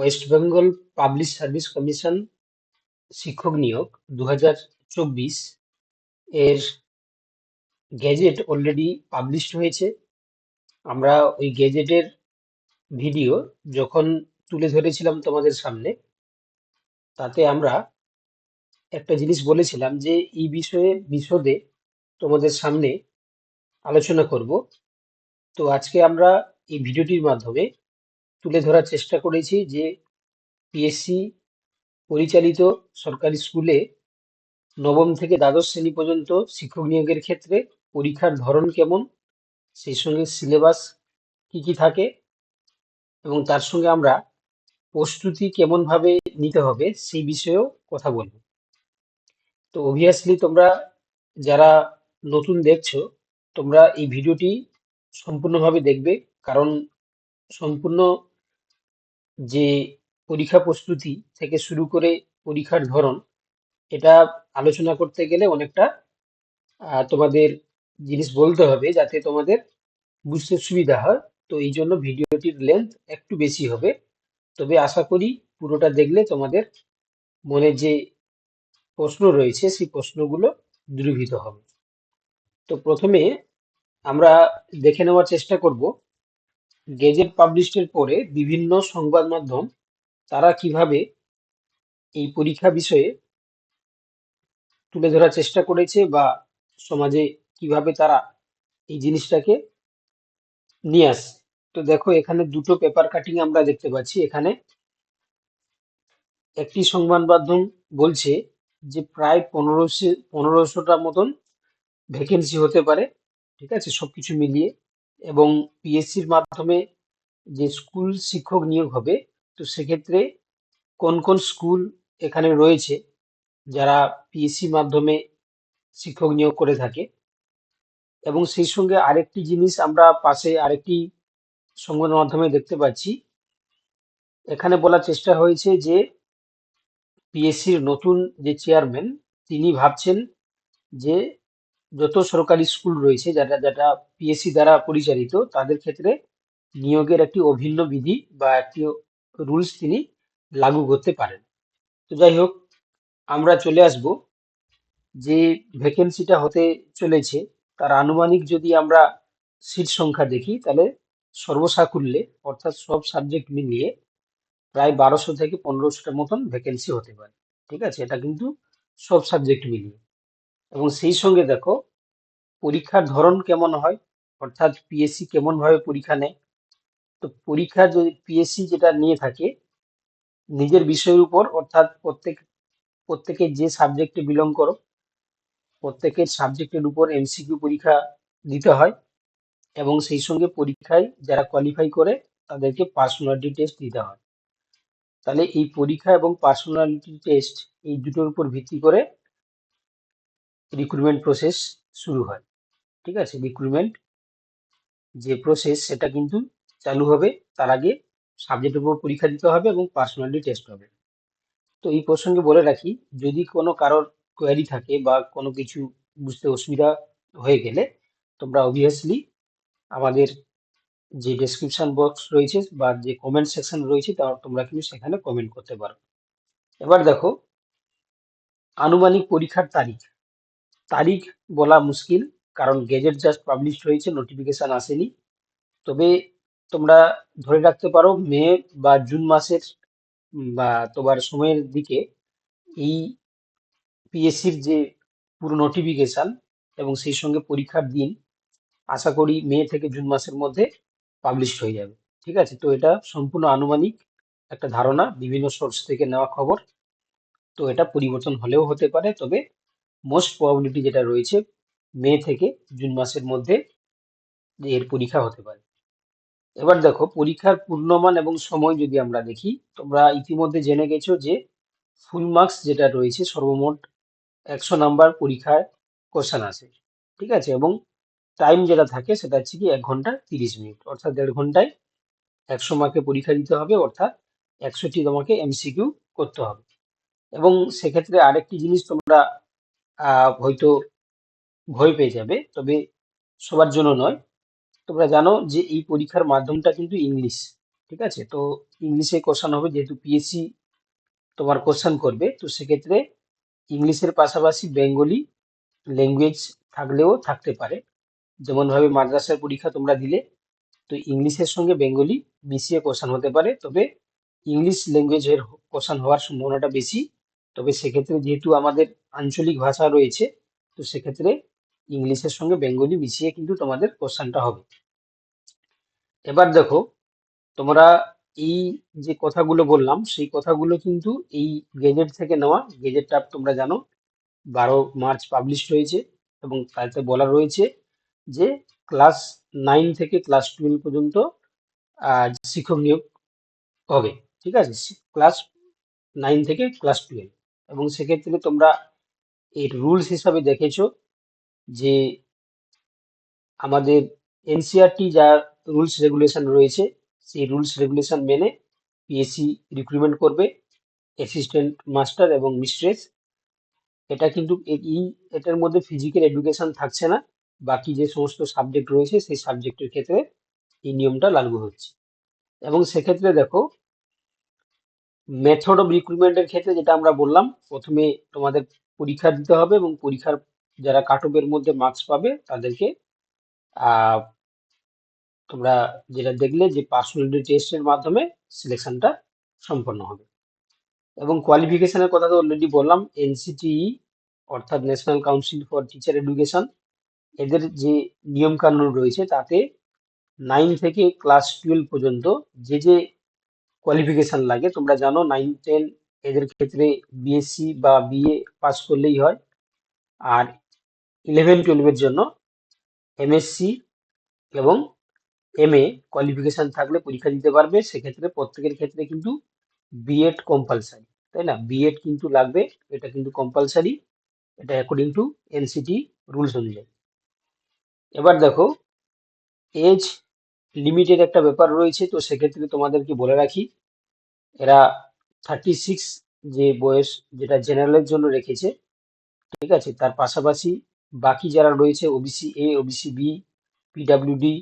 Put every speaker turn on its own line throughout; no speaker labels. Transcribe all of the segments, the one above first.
West Bengal public service commission শিক্ষক নিয়োগ দু চব্বিশ এর গেজেট অলরেডি পাবলিশড হয়েছে। আমরা ওই গেজেটের ভিডিও যখন তুলে ধরেছিলাম তোমাদের সামনে, তাতে আমরা একটা জিনিস বলেছিলাম যে এই বিষয়ে বিশদে তোমাদের সামনে আলোচনা করব। তো আজকে আমরা এই ভিডিওটির মাধ্যমে তুলে ধরার চেষ্টা করেছি যে পিএসসি পরিচালিত সরকারি স্কুলে নবম থেকে দ্বাদশ শ্রেণি পর্যন্ত শিক্ষক নিয়োগের ক্ষেত্রে পরীক্ষার ধরন কেমন? সেই সঙ্গে সিলেবাস কি কি থাকে? এবং তার সঙ্গে আমরা প্রস্তুতি কেমনভাবে নিতে হবে সেই বিষয়েও কথা বলব। তো অবভিয়াসলি তোমরা যারা নতুন দেখছ, তোমরা এই ভিডিওটি সম্পূর্ণভাবে দেখবে। কারণ সম্পূর্ণ যে পরীক্ষা প্রস্তুতি থেকে শুরু করে পরীক্ষার ধরন, এটা আলোচনা করতে গেলে অনেকটা তোমাদের জিনিস বলতে হবে যাতে তোমাদের বুঝতে সুবিধা হয়। তো এই জন্য ভিডিওটির লেন্থ একটু বেশি হবে। তবে আশা করি পুরোটা দেখলে তোমাদের মনে যে প্রশ্ন রয়েছে, সেই প্রশ্নগুলো দূরীভূত হবে। তো প্রথমে আমরা দেখে নেওয়ার চেষ্টা করব গেজেট পাবলিশের পরে বিভিন্ন সংবাদ মাধ্যম তারা কীভাবে এই পরীক্ষা বিষয়ে তুলে ধরার চেষ্টা করেছে বা সমাজে কীভাবে তারা এই জিনিসটাকে নিয়ে আসছে। তো দেখো, এখানে দুটো পেপার কাটিং আমরা দেখতে পাচ্ছি। এখানে একটি সংবাদ মাধ্যম বলছে যে প্রায় পনেরোশো, পনেরোশোটা মতন ভ্যাকেন্সি হতে পারে, ঠিক আছে? সবকিছু মিলিয়ে এবং পিএসসির মাধ্যমে যে স্কুল শিক্ষক নিয়োগ হবে, তো সেক্ষেত্রে কোন কোন স্কুল এখানে রয়েছে যারা পিএসসি মাধ্যমে শিক্ষক নিয়োগ করে থাকে? এবং সেই সঙ্গে আরেকটি জিনিস আমরা পাশে আরেকটি সংবাদ মাধ্যমে দেখতে পাচ্ছি। এখানে বলার চেষ্টা হয়েছে যে পিএসসির নতুন যে চেয়ারম্যান তিনি ভাবছেন যে যত সরকারি স্কুল রয়েছে যারা যেটা পিএসসি দ্বারা পরিচালিত, তাদের ক্ষেত্রে নিয়োগের একটি অভিন্ন বিধি বা একটি রুলস তিনি লাগু করতে পারেন। তো যাই হোক, আমরা চলে আসব যে ভ্যাকেন্সিটা হতে চলেছে, তার আনুমানিক যদি আমরা সিট সংখ্যা দেখি, তাহলে সর্বসাকুল্যে, অর্থাৎ সব সাবজেক্ট মিলিয়ে প্রায় বারোশো থেকে পনেরোশোটার মতন ভ্যাকেন্সি হতে পারে। ঠিক আছে? এটা কিন্তু সব সাবজেক্ট মিলিয়ে। এবং সেই সঙ্গে দেখো, পরীক্ষার ধরন কেমন হয়? অর্থাৎ পিএসসি কেমন ভাবে পরীক্ষা নেয়? তো পরীক্ষা যদি পিএসসি যেটা নিয়ে থাকে, নিজের বিষয়ের উপর, অর্থাৎ প্রত্যেক, প্রত্যেকে যে সাবজেক্টে বিলং করো, প্রত্যেকের সাবজেক্টের উপর এমসিকিউ পরীক্ষা দিতে হয় এবং সেই সঙ্গে পরীক্ষায় যারা কোয়ালিফাই করে, তাদেরকে পার্সোনালিটি টেস্ট দিতে হয়। তাহলে এই পরীক্ষা এবং পার্সোনালিটি টেস্ট এই দুটোর উপর ভিত্তি করে রিক্রুটমেন্ট প্রসেস শুরু হয়। ঠিক আছে? রিক্রুটমেন্ট যে প্রসেস সেটা কিন্তু চালু হবে, তার আগে সাবজেক্টের উপর পরীক্ষা দিতে হবে এবং পার্সোনালিটি টেস্ট হবে। তো এই প্রসঙ্গে বলে রাখি, যদি কোনো কারোর কোয়ারি থাকে বা কোনো কিছু বুঝতে অসুবিধা হয়ে গেলে তোমরা অবভিয়াসলি আমাদের যে ডেসক্রিপশন বক্স রয়েছে বা যে কমেন্ট সেকশন রয়েছে তা তোমরা কিন্তু সেখানে কমেন্ট করতে পারো। এবার দেখো, আনুমানিক পরীক্ষার তারিখ। তারিখ বলা মুশকিল, কারণ গেজেট জাস্ট পাবলিশ হয়েছে নোটিফিকেশান আসেনি। তবে তোমরা ধরে রাখতে পারো, মে বা জুন মাসের বা তোমার সময়ের দিকে এই পিএসসির যে পুরো নোটিফিকেশান এবং সেই সঙ্গে পরীক্ষার দিন, আশা করি মে থেকে জুন মাসের মধ্যে পাবলিশ হয়ে যাবে। ঠিক আছে? তো এটা সম্পূর্ণ আনুমানিক একটা ধারণা, বিভিন্ন সোর্স থেকে নেওয়া খবর। তো এটা পরিবর্তন হলেও হতে পারে, তবে মোস্ট প্রবাবিলিটি যেটা রয়েছে, মে থেকে জুন মাসের মধ্যে এর পরীক্ষা হতে পারে। এবার দেখো, পরীক্ষার পূর্ণমান এবং সময় যদি আমরা দেখি, তোমরা ইতিমধ্যে জেনে গেছো যে ফুল মার্কস যেটা রয়েছে, সর্বমোট একশো নাম্বার পরীক্ষায় কোশ্চেন আসে, ঠিক আছে? এবং টাইম যেটা থাকে, সেটা হচ্ছে কি এক ঘণ্টা তিরিশ মিনিট, অর্থাৎ দেড় ঘন্টায় একশো মার্কে পরীক্ষা দিতে হবে, অর্থাৎ একশোটি তোমাকে এমসিকিউ করতে হবে। এবং সেক্ষেত্রে আরেকটি জিনিস তোমরা হয়তো ভয় পেয়ে যাবে। তবে সবার জন্য নয়। তোমরা জানো যে এই পরীক্ষার মাধ্যমটা কিন্তু ইংলিশ, ঠিক আছে? তো ইংলিশে কোশ্চান হবে, যেহেতু পিএসসি তোমার কোশ্চান করবে, তো সেক্ষেত্রে ইংলিশের পাশাপাশি বেঙ্গলি ল্যাঙ্গুয়েজ থাকলেও থাকতে পারে। যেমনভাবে মাদ্রাসার পরীক্ষা তোমরা দিলে, তো ইংলিশের সঙ্গে বেঙ্গলি মিশিয়ে কোশ্চান হতে পারে। তবে ইংলিশ ল্যাঙ্গুয়েজের কোশ্চান হওয়ার সম্ভাবনাটা বেশি। তবে সেক্ষেত্রে যেহেতু আমাদের আঞ্চলিক ভাষা রয়েছে, তো সেক্ষেত্রে ইংলিশের সঙ্গে বেঙ্গলি মিশিয়ে কিন্তু তোমাদের কোশ্চানটা হবে। এবার দেখো, তোমরা এই যে কথাগুলো বললাম, সেই কথাগুলো কিন্তু এই গেজেট থেকে নেওয়া। গেজেটটা তোমরা জানো, বারো মার্চ পাবলিশ হয়েছে এবং তাতে বলা রয়েছে যে ক্লাস নাইন থেকে ক্লাস টুয়েলভ পর্যন্ত শিক্ষক নিয়োগ হবে, ঠিক আছে? ক্লাস নাইন থেকে ক্লাস টুয়েলভ এবং সেক্ষেত্রে তোমরা এর রুলস হিসাবে দেখেছ? যে আমাদের এনসিআরটি যা রুলস রেগুলেশন রয়েছে, সেই রুলস রেগুলেশন মেনে পিএসসি রিক্রুটমেন্ট করবে অ্যাসিস্ট্যান্ট মাস্টার এবং মিস্ট্রেস এটা কিন্তু এই এটার মধ্যে ফিজিক্যাল এডুকেশন থাকছে না, বাকি যে সমস্ত সাবজেক্ট রয়েছে, সেই সাবজেক্টের ক্ষেত্রে এই নিয়মটা লাগু হচ্ছে। এবং সেক্ষেত্রে দেখো মেথড অফ রিক্রুটমেন্টের ক্ষেত্রে যেটা আমরা বললাম, প্রথমে তোমাদের পরীক্ষা দিতে হবে এবং পরীক্ষার যারা কাট মধ্যে মার্কস পাবে তাদেরকে তোমরা যেটা দেখলে যে পার্সোনালিটি টেস্টের মাধ্যমে সিলেকশনটা সম্পন্ন হবে। এবং কোয়ালিফিকেশনের কথা তো অলরেডি বললাম এনসিটিই অর্থাৎ national council for teacher education এদের যে নিয়ম কানুন রয়েছে তাতে নাইন থেকে ক্লাস টুয়েলভ পর্যন্ত যে যে কোয়ালিফিকেশন লাগে, তোমরা জানো নাইন টেন এদের ক্ষেত্রে বিএসসি বা বিএ পাস করলেই হয়। আর ইলেভেন টুয়েলভের জন্য এমএসসি এবং এম এ কোয়ালিফিকেশন থাকলে পরীক্ষা দিতে পারবে। সেক্ষেত্রে প্রত্যেকের ক্ষেত্রে কিন্তু বিএড কম্পালসারি তাই না? বিএড কিন্তু লাগবে, এটা কিন্তু কম্পালসারি এটা অ্যাকর্ডিং টু এনসিটি রুলস অনুযায়ী। এবার দেখো এজ লিমিটেড একটা ব্যাপার রয়েছে, তো সেক্ষেত্রে তোমাদেরকে বলে রাখি, এরা থার্টি সিক্স যে বয়স যেটা জেনারেলের জন্য রেখেছে, ঠিক আছে? তার পাশাপাশি বাকি যারা রয়েছে OBC A OBC B PWD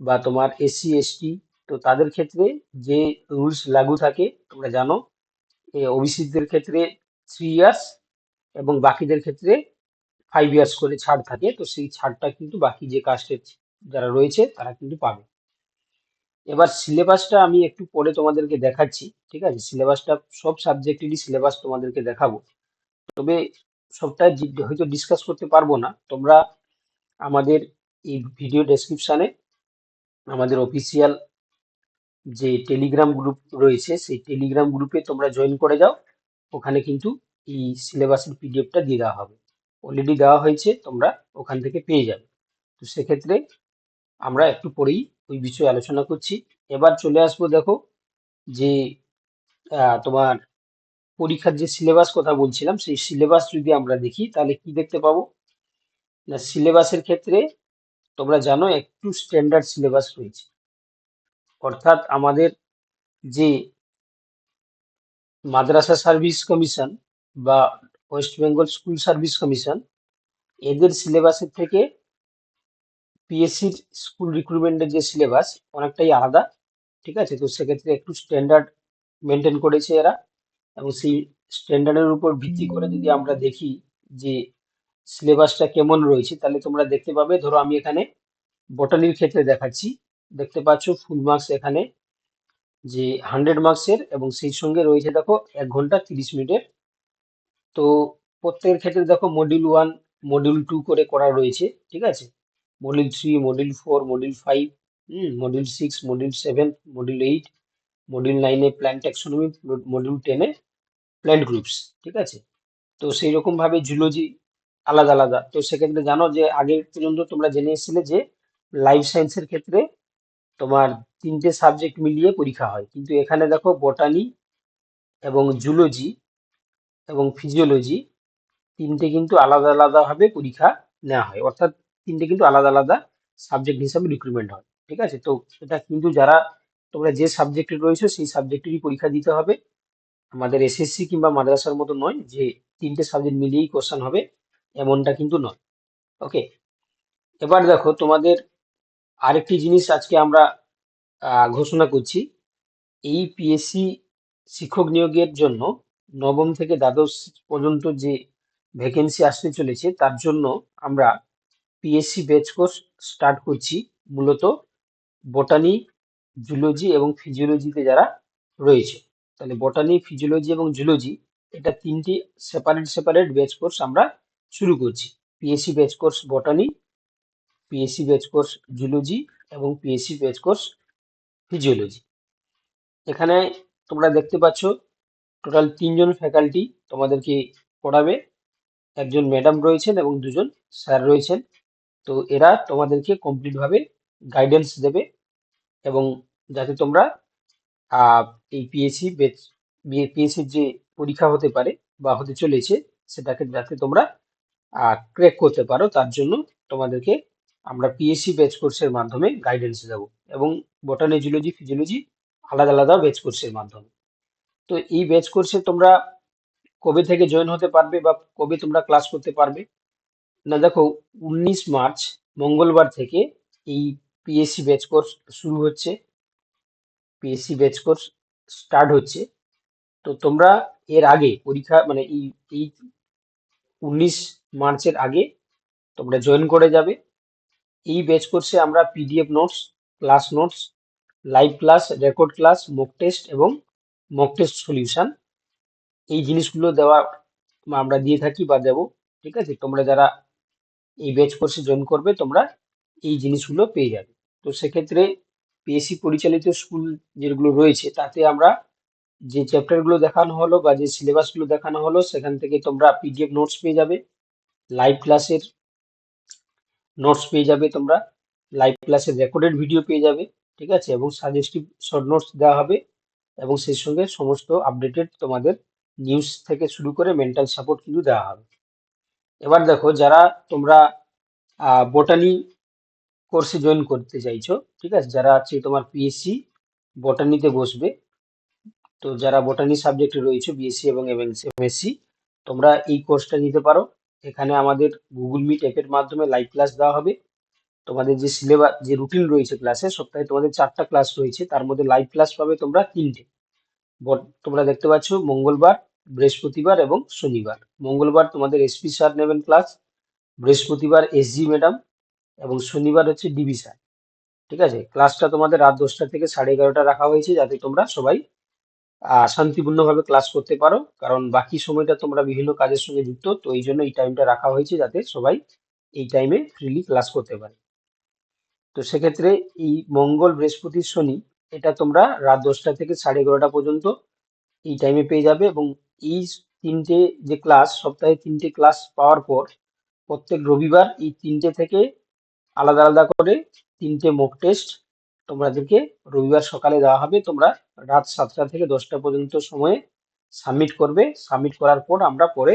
বা তোমার এসসি এসটি তো তাদের ক্ষেত্রে যে রুলস লাগু থাকে, তোমরা জানো ওবিসিদের ক্ষেত্রে থ্রি ইয়ার্স এবং বাকিদের ক্ষেত্রে ফাইভ ইয়ার্স করে ছাড় থাকে, তো সেই ছাড়টা কিন্তু বাকি যে কাস্টের যারা রয়েছে, তারা কিন্তু পাবে। এবার সিলেবাসটা আমি একটু পরে তোমাদেরকে দেখাচ্ছি, ঠিক আছে? সিলেবাসটা সব সাবজেক্টেরই সিলেবাস তোমাদেরকে দেখাবো। তবে সবটা জি- হয়তো ডিসকাস করতে পারব না। তোমরা আমাদের এই ভিডিও ডেসক্রিপশানে আমাদের অফিসিয়াল যে টেলিগ্রাম গ্রুপ রয়েছে, সেই টেলিগ্রাম গ্রুপে তোমরা জয়েন করে যাও। ওখানে কিন্তু এই সিলেবাসের পিডিএফটা দিয়ে দেওয়া হবে। অলরেডি দেওয়া হয়েছে, তোমরা ওখান থেকে পেয়ে যাবে। তো সেক্ষেত্রে আমরা একটু পরেই ওই বিষয়ে আলোচনা করছি। এবার চলে আসব দেখো যে তোমার পরীক্ষার যে সিলেবাস কথা বলছিলাম, সেই সিলেবাস যদি আমরা দেখি, তাহলে কি দেখতে পাবো? না সিলেবাসের ক্ষেত্রে তোমরা জানো একটু স্ট্যান্ডার্ড সিলেবাস রয়েছে। অর্থাৎ আমাদের যে মাদ্রাসা সার্ভিস কমিশন বা West Bengal school service commission এদের সিলেবাসের থেকে পিএসসির স্কুল রিক্রুটমেন্টের যে সিলেবাস অনেকটাই আলাদা, ঠিক আছে? তো সেক্ষেত্রে একটু স্ট্যান্ডার্ড মেনটেন করেছে এরা এবং সেই স্ট্যান্ডার্ডের উপর ভিত্তি করে যদি আমরা দেখি যে সিলেবাসটা কেমন রয়েছে, তাহলে তোমরা দেখতে পাবে, ধরো আমি এখানে বটানির ক্ষেত্রে দেখাচ্ছি। দেখতে পাচ্ছ ফুল মার্কস এখানে যে হান্ড্রেড মার্কসের এবং সেই সঙ্গে রয়েছে দেখো এক ঘণ্টা তিরিশ মিনিটের তো প্রত্যেকের ক্ষেত্রে দেখো মডিউল ওয়ান মডিউল টু করে করা রয়েছে, ঠিক আছে? Module three module four module five module six module seven module eight module নাইনে প্ল্যান ট্যাক্সোনমি মডিউল টেনে প্ল্যান্ট গ্রুপস ঠিক আছে? তো সেই রকমভাবে জুলজি আলাদা আলাদা। তো সেক্ষেত্রে জানো যে আগে পর্যন্ত তোমরা জেনে এসেছিলে যে লাইফ সায়েন্সের ক্ষেত্রে তোমার তিনটে সাবজেক্ট মিলিয়ে পরীক্ষা হয়। কিন্তু এখানে দেখো বটানি এবং জুলজি এবং ফিজিওলজি তিনটে কিন্তু আলাদা আলাদাভাবে পরীক্ষা নেওয়া হয়। অর্থাৎ তিনটে কিন্তু আলাদা আলাদা সাবজেক্ট হিসাবে রিক্রুটমেন্ট হয়, ঠিক আছে? তো এটা কিন্তু যারা, তোমরা যে সাবজেক্টে রয়েছে সেই সাবজেক্টেরই পরীক্ষা দিতে হবে। আমাদের এসএসসি কিংবা মাদ্রাসার মতো নয় যে তিনটে সাবজেক্ট মিলিয়েই কোশ্চেন হবে, এমনটা কিন্তু নয়। ওকে এবার দেখো, তোমাদের আরেকটি জিনিস আজকে আমরা ঘোষণা করছি। এই পিএসসি শিক্ষক নিয়োগের জন্য নবম থেকে দ্বাদশ পর্যন্ত যে ভ্যাকেন্সি আসতে চলেছে, তার জন্য আমরা পিএসসি ব্যাচ কোর্স স্টার্ট করছি। মূলত বোটানি জুলজি এবং ফিজিওলজিতে যারা রয়েছে। তাহলে বোটানি ফিজিওলজি এবং জুলজি এটা তিনটি সেপারেট সেপারেট ব্যাচ কোর্স আমরা শুরু করছি। PSC batch course botany PSC batch course zoology এবং পিএসসি ব্যাচ কোর্স ফিজিওলজি এখানে তোমরা দেখতে পাচ্ছ টোটাল তিনজন ফ্যাকাল্টি তোমাদেরকে পড়াবে। একজন ম্যাডাম রয়েছেন এবং দুজন স্যার রয়েছেন। তো এরা তোমাদেরকে কমপ্লিটভাবে গাইডেন্স দেবে এবং যাতে তোমরা এই পিএসসি পিএসসির যে পরীক্ষা হতে পারে বা হতে চলেছে সেটাকে যাতে তোমরা ক্র্যাক করতে পারো তার জন্য তোমাদেরকে আমরা পিএসসি ব্যাচ কোর্সের মাধ্যমে গাইডেন্স দেবো এবং বটানি জুলজি ফিজিওলজি আলাদা আলাদা ব্যাচ কোর্সের মাধ্যমে। তো এই ব্যাচ কোর্সে তোমরা কবে থেকে জয়েন হতে পারবে বা কবে তোমরা ক্লাস করতে পারবে না, দেখো, উনিশ মার্চ, মঙ্গলবার থেকে এই পিএসসি ব্যাচ কোর্স শুরু হচ্ছে। পিএসসি ব্যাচ কোর্স স্টার্ট হচ্ছে। তো তোমরা এর আগে পরীক্ষা মানে এই এই উনিশ মার্চের আগে তোমরা জয়েন করে যাবে। এই ব্যাচ কোর্সে আমরা PDF notes class notes live class record class mock test এবং মক টেস্ট সলিউশন এই জিনিসগুলো দেওয়া আমরা দিয়ে থাকি বা দেবো, ঠিক আছে? তোমরা যারা এই ব্যাচ কোর্সে জয়েন করবে, তোমরা এই জিনিসগুলো পেয়ে যাবে। তো সেক্ষেত্রে পিএসসি পরিচালিত স্কুল যেগুলো রয়েছে, তাতে আমরা যে চ্যাপ্টারগুলো দেখানো হলো বা যে সিলেবাসগুলো দেখানো হলো, সেখান থেকে তোমরা পিডিএফ নোটস পেয়ে যাবে। লাইভ ক্লাসের নোটস পেয়ে যাবে তোমরা। লাইভ ক্লাসের রেকর্ডেড ভিডিও পেয়ে যাবে, ঠিক আছে? এবং সাজেস্টিভ শর্ট নোটস দেওয়া হবে এবং সেই সঙ্গে সমস্ত আপডেটেড তোমাদের নিউজ থেকে শুরু করে মেন্টাল সাপোর্ট কিন্তু দেওয়া হবে। এবার দেখো যারা তোমরা বোটানি কোর্সে জয়েন করতে চাইছো, ঠিক আছে? যারা আছে তোমার পিএসসি বোটানিতে বসবে, তো যারা বোটানি সাবজেক্টে রয়েছে বিএসসি এবং এমএসসি তোমরা এই কোর্সটা নিতে পারো। এখানে আমাদের গুগল মিট অ্যাপের মাধ্যমে লাইভ ক্লাস দেওয়া হবে। তোমাদের যে সিলেবাস যে রুটিন রয়েছে ক্লাসে সপ্তাহে তোমাদের চারটা ক্লাস রয়েছে, তার মধ্যে লাইভ ক্লাস পাবে তোমরা তিনটে। তোমরা দেখতে পাচ্ছ, মঙ্গলবার বৃহস্পতিবার এবং শনিবার। মঙ্গলবার তোমাদের এসপি স্যার নেবেন ক্লাস বৃহস্পতিবার এসজি ম্যাডাম এবং শনিবার হচ্ছে ডিবি স্যার ঠিক আছে? ক্লাসটা তোমাদের রাত দশটা থেকে সাড়ে এগারোটা রাখা হয়েছে যাতে তোমরা সবাই শান্তিপূর্ণভাবে ক্লাস করতে পারো। কারণ বাকি সময়টা তোমরা বিভিন্ন কাজের সঙ্গে যুক্ত, তো এই জন্য এই টাইমটা রাখা হয়েছে যাতে সবাই এই টাইমে ফ্রিলি ক্লাস করতে পারে। তো সেক্ষেত্রে এই মঙ্গল, বৃহস্পতি, শনি, এটা তোমরা রাত দশটা থেকে সাড়ে এগারোটা পর্যন্ত এই টাইমে পেয়ে যাবে এবং এই তিনটে যে ক্লাস সপ্তাহে তিনটে ক্লাস পাওয়ার পর প্রত্যেক রবিবার এই তিনটে থেকে আলাদা আলাদা করে তিনটে মক টেস্ট তোমাদেরকে রবিবার সকালে দেওয়া হবে। তোমরা রাত সাতটা থেকে দশটা পর্যন্ত সময়ে সাবমিট করবে। সাবমিট করার পর আমরা পরে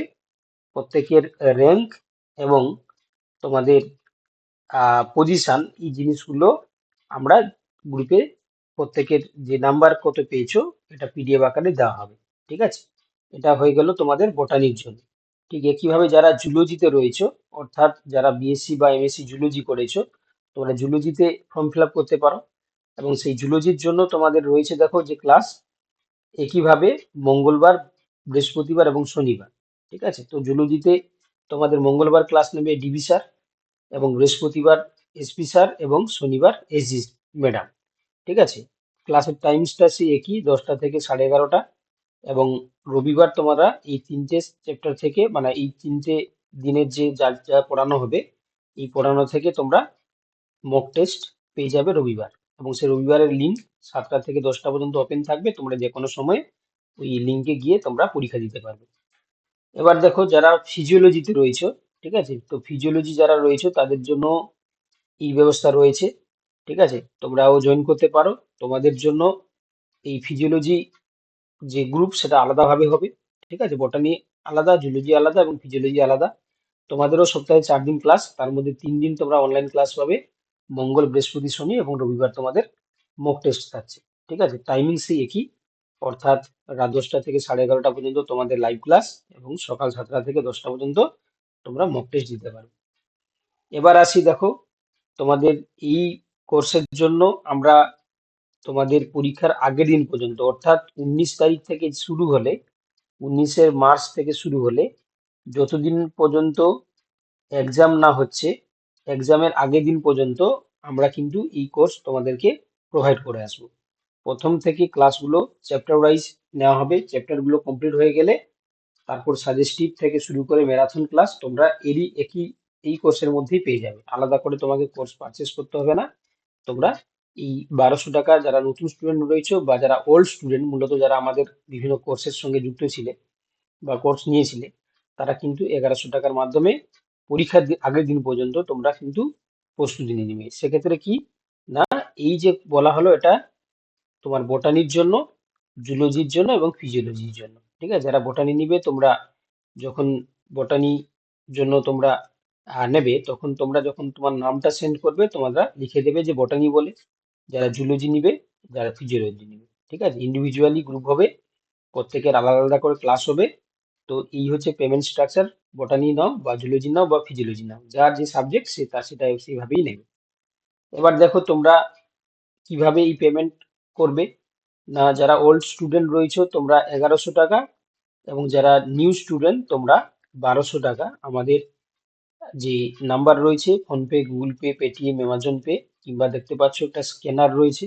প্রত্যেকের র্যাঙ্ক এবং তোমাদের পজিশান এই জিনিসগুলো আমরা গ্রুপে প্রত্যেকের যে নাম্বার কত পেয়েছ, এটা পিডিএফ আকারে দেওয়া হবে। ঠিক আছে? এটা হয়ে গেল তোমাদের বোটানির জন্য ঠিক একইভাবে যারা জুলজিতে রয়েছে, অর্থাৎ যারা বিএসসি বা এমএসসি জুলজি করেছ, তোমরা জুলজিতে ফর্ম ফিল করতে পারো। এবং সেই জুলজির জন্য তোমাদের রয়েছে দেখো যে ক্লাস একইভাবে মঙ্গলবার, বৃহস্পতিবার এবং শনিবার। ঠিক আছে, তো জুলজিতে তোমাদের মঙ্গলবার ক্লাস নেবে ডিবি স্যার এবং বৃহস্পতিবার এসপি স্যার এবং শনিবার এসজি ম্যাডাম ঠিক আছে ক্লাসের টাইমসটা সেই একই, দশটা থেকে সাড়ে এগারোটা। এবং রবিবার তোমরা এই তিনটে চ্যাপ্টার থেকে মানে এই তিনটে দিনের যে যা যা পড়ানো হবে, এই পড়ানো থেকে তোমরা মক টেস্ট পেয়ে যাবে রবিবার। এবং সেই রবিবারের লিঙ্ক সাতটা থেকে দশটা পর্যন্ত ওপেন থাকবে। তোমরা যে কোনো সময় ওই লিঙ্কে গিয়ে তোমরা পরীক্ষা দিতে পারবে। এবার দেখো যারা ফিজিওলজিতে রয়েছে, ঠিক আছে? তো ফিজিওলজি যারা রয়েছে, তাদের জন্য এই ব্যবস্থা রয়েছে, ঠিক আছে? তোমরাও জয়েন করতে পারো। তোমাদের জন্য এই ফিজিওলজি যে গ্রুপ সেটা আলাদাভাবে হবে, ঠিক আছে? বটানি আলাদা জুলজি আলাদা এবং ফিজিওলজি আলাদা। তোমাদেরও সপ্তাহে চার দিন ক্লাস তার মধ্যে তিন দিন তোমরা অনলাইন ক্লাস পাবে। মঙ্গল, বৃহস্পতি, শনি এবং রবিবার তোমাদের মক টেস্ট থাকছে, ঠিক আছে? টাইমিং সেই একই, অর্থাৎ রাত দশটা থেকে সাড়ে এগারোটা পর্যন্ত তোমাদের লাইভ ক্লাস এবং সকাল সাতটা থেকে দশটা পর্যন্ত তোমরা মক টেস্ট দিতে পারবে। এবার আসি দেখো, তোমাদের এই কোর্সের জন্য আমরা তোমাদের পরীক্ষার আগের দিন পর্যন্ত, অর্থাৎ উনিশ তারিখ থেকে শুরু হলে উনিশে মার্চ থেকে শুরু হলে যতদিন পর্যন্ত এক্সাম না হচ্ছে এক্সামের আগের দিন পর্যন্ত আমরা কিন্তু এই কোর্স তোমাদেরকে প্রোভাইড করে আসব। প্রথম থেকে ক্লাসগুলো চ্যাপ্টার ওয়াইজ নেওয়া হবে চ্যাপ্টারগুলো কমপ্লিট হয়ে গেলে তারপর সাজেস্টিভ থেকে শুরু করে ম্যারাথন ক্লাস তোমরা এরই একই, এই কোর্সের মধ্যেই পেয়ে যাবে। আলাদা করে তোমাকে কোর্স পারচেস করতে হবে না, তোমরা এই বারোশো টাকা যারা নতুন স্টুডেন্ট রয়েছে বা যারা ওল্ড স্টুডেন্ট মূলত যারা আমাদের বিভিন্ন কোর্সের সঙ্গে যুক্ত ছিলে বা কোর্স নিয়েছিলে, তারা কিন্তু এগারোশো টাকার মাধ্যমে পরীক্ষার আগের দিন পর্যন্ত তোমরা কিন্তু প্রস্তুতি নিয়ে নিবে। সেক্ষেত্রে কি? না, এই যে বলা হলো এটা তোমার বোটানির জন্য জুলজির জন্য এবং ফিজিওলজির জন্য। ঠিক আছে? যারা বোটানি নিবে, তোমরা যখন বোটানি জন্য তোমরা নেবে, তখন তোমরা যখন তোমার নামটা সেন্ড করবে তোমরা লিখে দেবে যে বোটানি বলে। যারা জুলজি নিবে, যারা ফিজিওলজি নিবে, ঠিক আছে? ইন্ডিভিজুয়ালি গ্রুপ হবে, প্রত্যেকের আলাদা আলাদা করে ক্লাস হবে। তো এই হচ্ছে পেমেন্ট স্ট্রাকচার বোটানি নাও বা জুলজি নাও বা ফিজিওলজি নাও, যার যে সাবজেক্ট সে তার সেটা সেইভাবেই নেবে। এবার দেখো তোমরা কীভাবে এই পেমেন্ট করবে? না, যারা ওল্ড স্টুডেন্ট রয়েছে, তোমরা এগারোশো টাকা এবং যারা নিউ স্টুডেন্ট তোমরা বারোশো টাকা। আমাদের যে নাম্বার রয়েছে PhonePe Google Pay Paytm Amazon Pay কিংবা দেখতে পাচ্ছ একটা স্ক্যানার রয়েছে।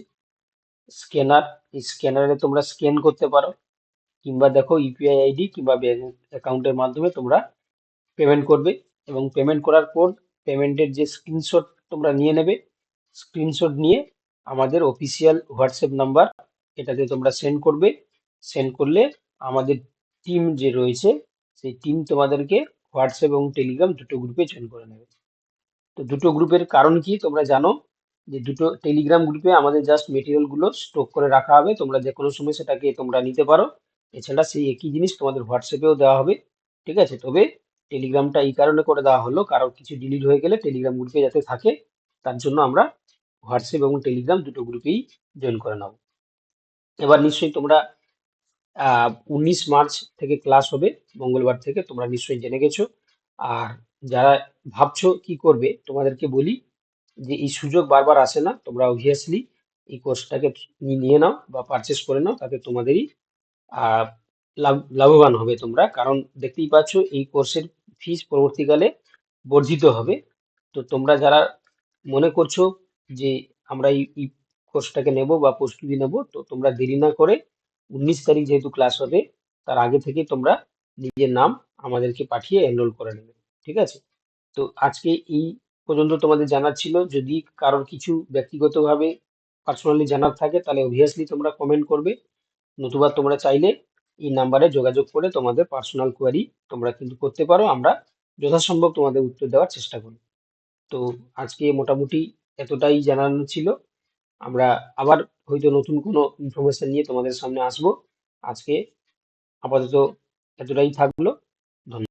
স্ক্যানার এই স্ক্যানারে তোমরা স্ক্যান করতে পারো। কিংবা দেখো ইউপিআই আইডি কিংবা ব্যাংক অ্যাকাউন্টের মাধ্যমে তোমরা পেমেন্ট করবে এবং পেমেন্ট করার পর পেমেন্টের যে স্ক্রিনশট তোমরা নিয়ে নেবে স্ক্রিনশট নিয়ে আমাদের অফিসিয়াল হোয়াটসঅ্যাপ নাম্বার এটাতে তোমরা সেন্ড করবে। সেন্ড করলে আমাদের টিম যে রয়েছে, সেই টিম তোমাদেরকে হোয়াটসঅ্যাপ এবং টেলিগ্রাম দুটো গ্রুপে জয়েন করে নেবে। তো দুটো গ্রুপের কারণ কি তোমরা জানো? যে দুটো টেলিগ্রাম গ্রুপে আমাদের জাস্ট মেটেরিয়ালগুলো স্টক করে রাখা হবে। তোমরা যে কোনো সময় সেটাকে তোমরা নিতে পারো। এছাড়া সেই একই জিনিস তোমাদের হোয়াটসঅ্যাপেও দেওয়া হবে। ঠিক আছে? তবে টেলিগ্রামটা এই কারণে করে দেওয়া হলো, কারণ কিছু ডিলিট হয়ে গেলে টেলিগ্রাম গ্রুপে যাতে থাকে, তার জন্য আমরা হোয়াটসঅ্যাপ এবং টেলিগ্রাম দুটো গ্রুপেই জয়েন করে নেব। এবার নিশ্চয়ই তোমরা উনিশ মার্চ থেকে ক্লাস হবে, মঙ্গলবার থেকে তোমরা নিশ্চয়ই জেনে গেছো। আর যারা ভাবছ কি করবে, তোমাদেরকে বলি যে এই সুযোগ বারবার আসে না, তোমরা অবভিয়াসলি এই কোর্সটাকে নিয়ে নাও বা পারচেস করে নাও, তাতে তোমাদেরই লাভ, লাভবান হবে তোমরা। কারণ দেখতেই পাচ্ছ এই কোর্সের ফিস পরবর্তীকালে বর্ধিত হবে। তো তোমরা যারা মনে করছ যে আমরা এই কোর্সটাকে নেব বা প্রস্তুতি নেব, তো তোমরা দেরি না করে উনিশ তারিখ যেহেতু ক্লাস হবে, তার আগে থেকে তোমরা নিজের নাম আমাদেরকে পাঠিয়ে এনরোল করে নেবে। ঠিক আছে? তো আজকে এই পর্যন্ত তোমাদের জানার ছিল। যদি কারোর কিছু ব্যক্তিগতভাবে পার্সোনালি জানার থাকে, তাহলে অবভিয়াসলি তোমরা কমেন্ট করবে। নতুবা তোমরা চাইলে এই নাম্বারে যোগাযোগ করে তোমাদের পার্সোনাল কোয়ারি তোমরা কিন্তু করতে পারো। আমরা যথাসম্ভব তোমাদের উত্তর দেওয়ার চেষ্টা করি। তো আজকে মোটামুটি এতটাই জানানো ছিল। আমরা আবার হয়তো নতুন কোনো ইনফরমেশন নিয়ে তোমাদের সামনে আসব। আজকে আপাতত এতটাই থাকল। ধন্যবাদ।